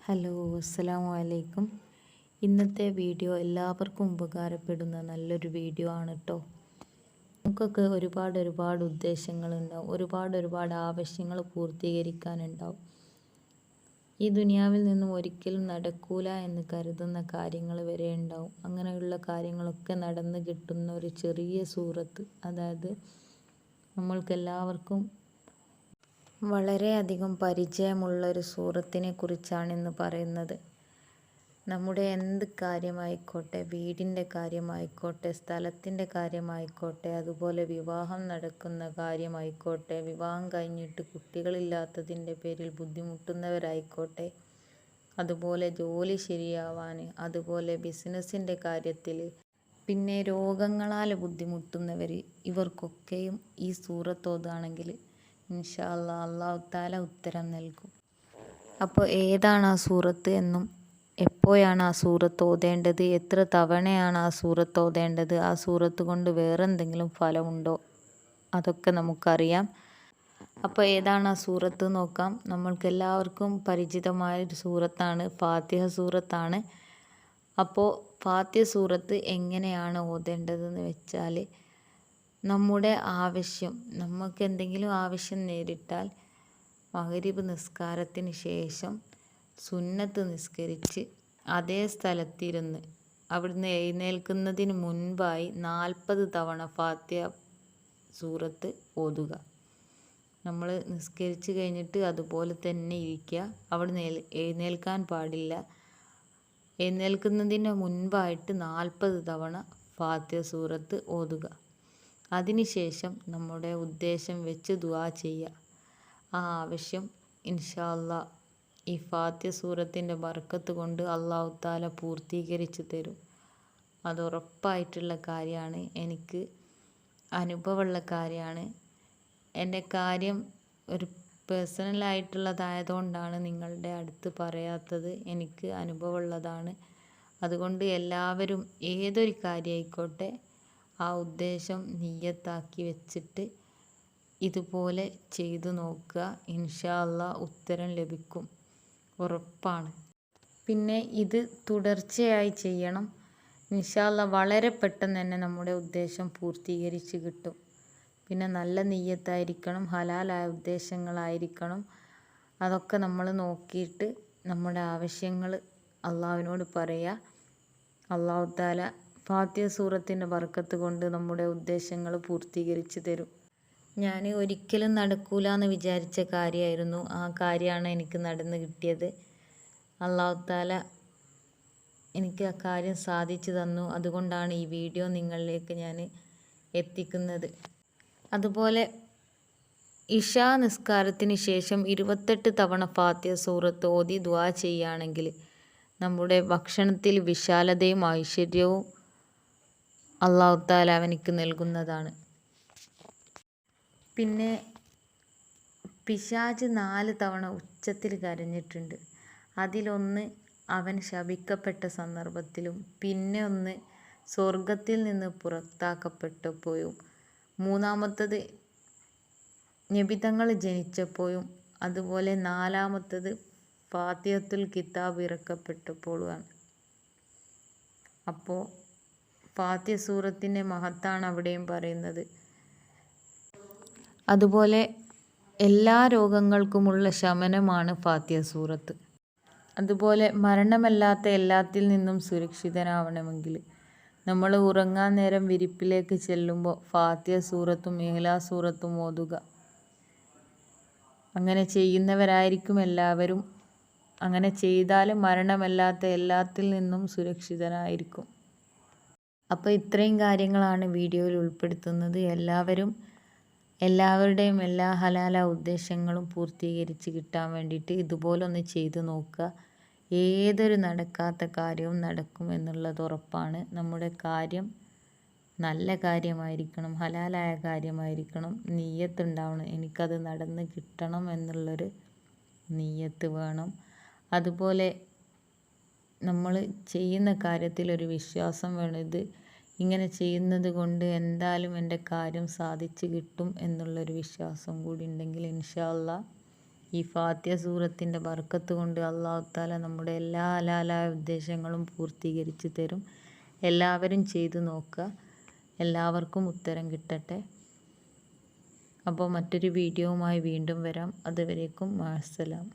Hello അസ്സലാമു അലൈക്കും ഇന്നത്തെ വീഡിയോ എല്ലാവർക്കും ഉപകാരപ്പെടുന്ന നല്ലൊരു വീഡിയോ ആണ് കേട്ടോ നമുക്കൊക്കെ ഒരുപാട് ഒരുപാട് ഉദ്ദേശങ്ങളുണ്ടാവും ഒരുപാട് ഒരുപാട് ആവശ്യങ്ങൾ പൂർത്തീകരിക്കാനുണ്ടാവും. ഈ ദുനിയാവിൽ നിന്നും ഒരിക്കലും നടക്കൂല എന്ന് കരുതുന്ന കാര്യങ്ങൾ വരെ ഉണ്ടാവും. അങ്ങനെയുള്ള കാര്യങ്ങളൊക്കെ നടന്നു കിട്ടുന്ന ഒരു ചെറിയ സൂറത്ത്. അതായത് നമ്മൾക്കെല്ലാവർക്കും വളരെയധികം പരിചയമുള്ള ഒരു സൂറത്തിനെ കുറിച്ചാണ് ഇന്ന് പറയുന്നത്. നമ്മുടെ എന്ത് കാര്യമായിക്കോട്ടെ വീടിന്റെ കാര്യമായിക്കോട്ടെ സ്ഥലത്തിന്റെ കാര്യമായിക്കോട്ടെ അതുപോലെ വിവാഹം നടക്കുന്ന കാര്യമായിക്കോട്ടെ വിവാഹം കഴിഞ്ഞിട്ട് കുട്ടികളില്ലാത്തതിന്റെ പേരിൽ ബുദ്ധിമുട്ടുന്നവരായിക്കോട്ടെ അതുപോലെ ജോലി ശരിയാവാൻ അതുപോലെ ബിസിനസ്സിന്റെ കാര്യത്തിൽ പിന്നെ രോഗങ്ങളാൽ ബുദ്ധിമുട്ടുന്നവർ ഇവർക്കൊക്കെയും ഈ സൂറത്തോതാണെങ്കിൽ ഇൻഷാ അല്ലാ അള്ളാഹു താല ഉത്തരം നൽകും. അപ്പോൾ ഏതാണ് ആ സൂറത്ത് എന്നും എപ്പോഴാണ് ആ സൂറത്ത് ഓതേണ്ടത്? എത്ര തവണയാണ് ആ സൂറത്ത് ഓതേണ്ടത്? ആ സൂറത്ത് കൊണ്ട് വേറെ എന്തെങ്കിലും ഫലമുണ്ടോ? അതൊക്കെ നമുക്കറിയാം. അപ്പോൾ ഏതാണ് ആ സൂറത്ത് നോക്കാം. നമ്മൾക്ക് എല്ലാവർക്കും പരിചിതമായ ഒരു സൂറത്താണ് ഫാത്തിഹ സൂറത്താണ്. അപ്പോൾ ഫാത്തിഹ സൂറത്ത് എങ്ങനെയാണ് ഓതേണ്ടതെന്ന് വെച്ചാൽ നമ്മുടെ ആവശ്യം നമുക്ക് എന്തെങ്കിലും ആവശ്യം നേരിട്ടാൽ മഗ്രിബ് നിസ്കാരത്തിന് ശേഷം സുന്നത്ത് നിസ്കരിച്ച് അതേ സ്ഥലത്തിരുന്ന് അവിടുന്ന് എഴുന്നേൽക്കുന്നതിന് മുൻപായി നാൽപ്പത് തവണ ഫാത്തിഹ സൂറത്ത് ഓതുക. നമ്മൾ നിസ്കരിച്ച് കഴിഞ്ഞിട്ട് അതുപോലെ തന്നെ ഇരിക്കുക അവിടുന്ന് എഴുന്നേൽക്കാൻ പാടില്ല. എഴുന്നേൽക്കുന്നതിന് മുൻപായിട്ട് നാൽപ്പത് തവണ ഫാത്തിഹ സൂറത്ത് ഓതുക. അതിനുശേഷം നമ്മുടെ ഉദ്ദേശം വെച്ച് ദുആ ചെയ്യുക. ആ ആവശ്യം ഇൻഷാ അല്ലാ ഈ ഫാത്തിഹ സൂറത്തിന്റെ ബർക്കത്ത് കൊണ്ട് അള്ളാഹു താല പൂർത്തീകരിച്ച് തരും. അത് ഉറപ്പായിട്ടുള്ള കാര്യമാണ്. എനിക്ക് അനുഭവമുള്ള കാര്യമാണ്. എന്റെ കാര്യം ഒരു പേഴ്സണലായിട്ടുള്ളതായതുകൊണ്ടാണ് നിങ്ങളുടെ അടുത്ത് പറയാത്തത്. എനിക്ക് അനുഭവമുള്ളതാണ്. അതുകൊണ്ട് എല്ലാവരും ഏതൊരു കാര്യമായിക്കോട്ടെ ആ ഉദ്ദേശം നിയ്യത്താക്കി വെച്ചിട്ട് ഇതുപോലെ ചെയ്തു നോക്കുക. ഇൻഷാ അല്ലാ ഉത്തരം ലഭിക്കും. ഉറപ്പാണ്. പിന്നെ ഇത് തുടർച്ചയായി ചെയ്യണം. ഇൻഷാ അല്ലാ വളരെ പെട്ടെന്ന് തന്നെ നമ്മുടെ ഉദ്ദേശം പൂർത്തീകരിച്ച് കിട്ടും. പിന്നെ നല്ല നെയ്യത്തായിരിക്കണം ഹലാലായ ഉദ്ദേശങ്ങളായിരിക്കണം. അതൊക്കെ നമ്മൾ നോക്കിയിട്ട് നമ്മുടെ ആവശ്യങ്ങൾ അള്ളാഹുവിനോട് പറയുക അള്ളാഹു താല ഫാത്തിഹ സൂറത്തിന്റെ വർക്കത്ത് കൊണ്ട് നമ്മുടെ ഉദ്ദേശങ്ങൾ പൂർത്തീകരിച്ച് തരും. ഞാൻ ഒരിക്കലും നടക്കൂല എന്ന് വിചാരിച്ച കാര്യമായിരുന്നു ആ കാര്യമാണ് എനിക്ക് നടന്ന് കിട്ടിയത്. അള്ളാഹു താല എനിക്ക് ആ കാര്യം സാധിച്ചു തന്നു. അതുകൊണ്ടാണ് ഈ വീഡിയോ നിങ്ങളിലേക്ക് ഞാൻ എത്തിക്കുന്നത്. അതുപോലെ ഇഷാ നിസ്കാരത്തിന് ശേഷം ഇരുപത്തെട്ട് തവണ ഫാത്തിയ സൂറത്ത് ഓതി ദ്വാ ചെയ്യുകയാണെങ്കിൽ നമ്മുടെ ഭക്ഷണത്തിൽ വിശാലതയും ഐശ്വര്യവും അള്ളാഹു താല അവനിക്ക് നൽകുന്നതാണ്. പിന്നെ പിശാജ് നാല് തവണ ഉച്ചത്തിൽ കരഞ്ഞിട്ടുണ്ട്. അതിലൊന്ന് അവൻ ശപിക്കപ്പെട്ട സന്ദർഭത്തിലും പിന്നെ ഒന്ന് സ്വർഗത്തിൽ നിന്ന് പുറത്താക്കപ്പെട്ടപ്പോഴും മൂന്നാമത്തത് നിബിതങ്ങൾ ജനിച്ചപ്പോഴും അതുപോലെ നാലാമത്തത് ഫാത്തിയത്തുൽ കിതാബ് ഇറക്കപ്പെട്ടപ്പോഴുമാണ്. അപ്പോൾ ഫാത്തിയ സൂറത്തിന്റെ മഹത്താണ് അവിടെയും പറയുന്നത്. അതുപോലെ എല്ലാ രോഗങ്ങൾക്കുമുള്ള ശമനമാണ് ഫാത്തിയ സൂറത്ത് അതുപോലെ മരണമല്ലാത്ത എല്ലാത്തിൽ നിന്നും സുരക്ഷിതനാവണമെങ്കിൽ നമ്മൾ ഉറങ്ങാൻ നേരം വിരിപ്പിലേക്ക് ചെല്ലുമ്പോൾ ഫാത്തിയ സൂറത്തും ഇഹ്ലാ സൂറത്തും ഓതുക. അങ്ങനെ ചെയ്യുന്നവരായിരിക്കും എല്ലാവരും. അങ്ങനെ ചെയ്താൽ മരണമല്ലാത്ത എല്ലാത്തിൽ നിന്നും സുരക്ഷിതനായിരിക്കും. അപ്പോൾ ഇത്രയും കാര്യങ്ങളാണ് വീഡിയോയിൽ ഉൾപ്പെടുത്തുന്നത്. എല്ലാവരും എല്ലാവരുടെയും എല്ലാ ഹലാല ഉദ്ദേശങ്ങളും പൂർത്തീകരിച്ച് കിട്ടാൻ വേണ്ടിയിട്ട് ഇതുപോലൊന്ന് ചെയ്തു നോക്കുക. ഏതൊരു നടക്കാത്ത കാര്യവും നടക്കും എന്നുള്ളത് ഉറപ്പാണ്. നമ്മുടെ കാര്യം നല്ല കാര്യമായിരിക്കണം ഹലാലായ കാര്യമായിരിക്കണം നീയത്തുണ്ടാവണം. എനിക്കത് നടന്ന് കിട്ടണം എന്നുള്ളൊരു നീയത്ത് വേണം. അതുപോലെ നമ്മൾ ചെയ്യുന്ന കാര്യത്തിൽ ഒരു വിശ്വാസം വേണം. ഇത് ഇങ്ങനെ ചെയ്യുന്നത് കൊണ്ട് എന്തായാലും എന്റെ കാര്യം സാധിച്ചു കിട്ടും എന്നുള്ളൊരു വിശ്വാസം കൂടി ഉണ്ടെങ്കിൽ ഇൻഷാല്ല ഈ ഫാത്യ സൂറത്തിന്റെ ബർക്കത്ത് കൊണ്ട് അള്ളാഹു താല നമ്മുടെ എല്ലാ അലാലായ ഉദ്ദേശങ്ങളും പൂർത്തീകരിച്ച് തരും. എല്ലാവരും ചെയ്തു നോക്കുക. എല്ലാവർക്കും ഉത്തരം കിട്ടട്ടെ. അപ്പോൾ മറ്റൊരു വീഡിയോവുമായി വീണ്ടും വരാം. അതുവരേക്കും മാസലാം